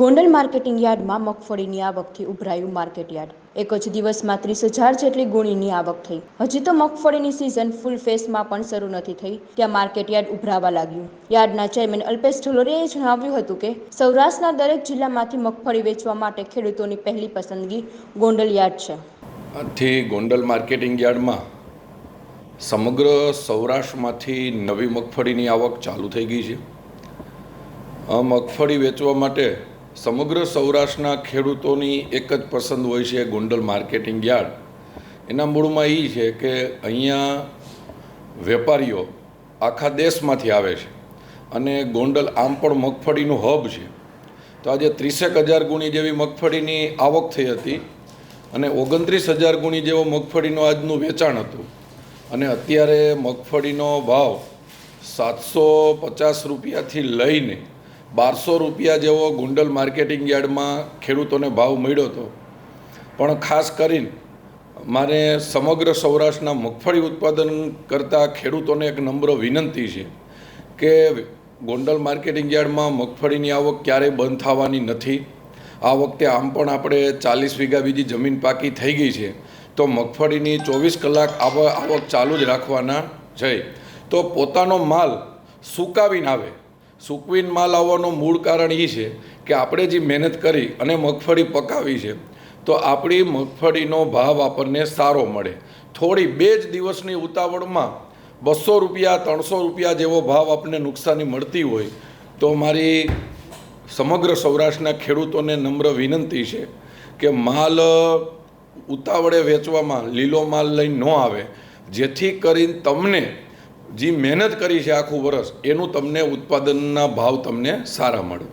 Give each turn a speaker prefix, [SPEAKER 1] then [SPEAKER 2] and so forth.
[SPEAKER 1] Gondal marketing યાર્ડમાં મગફળીની આવકથી ઉભરાયું market yard. એક જ દિવસમાં ત્રીસ હજાર જેટલી ગુણીની આવક થઈ. હજી તો મગફળીની સિઝન ફૂલ ફેસમાં પણ શરૂ નથી થઈ. ત્યાં માર્કેટ યાર્ડ ઉભરાવા લાગ્યું. યાર્ડના ચેરમેન અલ્પેશ ઢોલરિયાએ જણાવ્યું હતું કે, સૌરાષ્ટ્રના દરેક જિલ્લામાંથી મગફળી વેચવા માટે ખેડૂતોની પહેલી પસંદગી ગોંડલ યાર્ડ છે.
[SPEAKER 2] આથી ગોંડલ માર્કેટિંગ યાર્ડમાં સમગ્ર સૌરાષ્ટ્રમાંથી નવી મગફળીની આવક ચાલુ થઈ ગઈ છે. મગફળી વેચવા માટે સમગ્ર સૌરાષ્ટ્રના ખેડૂતોની એક જ પસંદ હોય છે ગોંડલ માર્કેટિંગ યાર્ડ. એના મૂળમાં એ છે કે અહીંયા વેપારીઓ આખા દેશમાંથી આવે છે અને ગોંડલ આમ પણ મગફળીનું હબ છે. તો આજે ત્રીસેક હજાર ગુણી જેવી મગફળીની આવક થઈ હતી અને ઓગણત્રીસ હજાર ગુણી જેવો મગફળીનું આજનું વેચાણ હતું. અને અત્યારે મગફળીનો ભાવ સાતસો પચાસ રૂપિયાથી લઈને બારસો રૂપિયા જેવો ગુંડલ માર્કેટિંગ યાર્ડમાં ખેડૂતોને ભાવ મળ્યો હતો. પણ ખાસ કરીને મારે સમગ્ર સૌરાષ્ટ્રના મગફળી ઉત્પાદન કરતા ખેડૂતોને એક નમ્ર વિનંતી છે કે ગોંડલ માર્કેટિંગ યાર્ડમાં મગફળીની આવક ક્યારેય બંધ થવાની નથી. આ વખતે આમ પણ આપણે ચાલીસ વીઘા બીજી જમીન પાકી થઈ ગઈ છે. તો મગફળીની ચોવીસ કલાક આવ આવક ચાલુ જ રાખવાના છે. તો પોતાનો માલ સુકાવીને આવે. સૂકવીને માલ આવવાનું મૂળ કારણ એ છે કે આપણે જે મહેનત કરી અને મગફળી પકાવી છે, તો આપણી મગફળીનો ભાવ આપણને સારો મળે. થોડી બે જ દિવસની ઉતાવળમાં બસો રૂપિયા, ત્રણસો રૂપિયા જેવો ભાવ આપણને નુકસાની મળતી હોય, તો મારી સમગ્ર સૌરાષ્ટ્રના ખેડૂતોને નમ્ર વિનંતી છે કે માલ ઉતાવળે વેચવામાં લીલો માલ લઈને ન આવે, જેથી કરીને તમને જે મહેનત કરી છે આખું વરસ એનું તમને ઉત્પાદનના ભાવ તમને સારા મળે.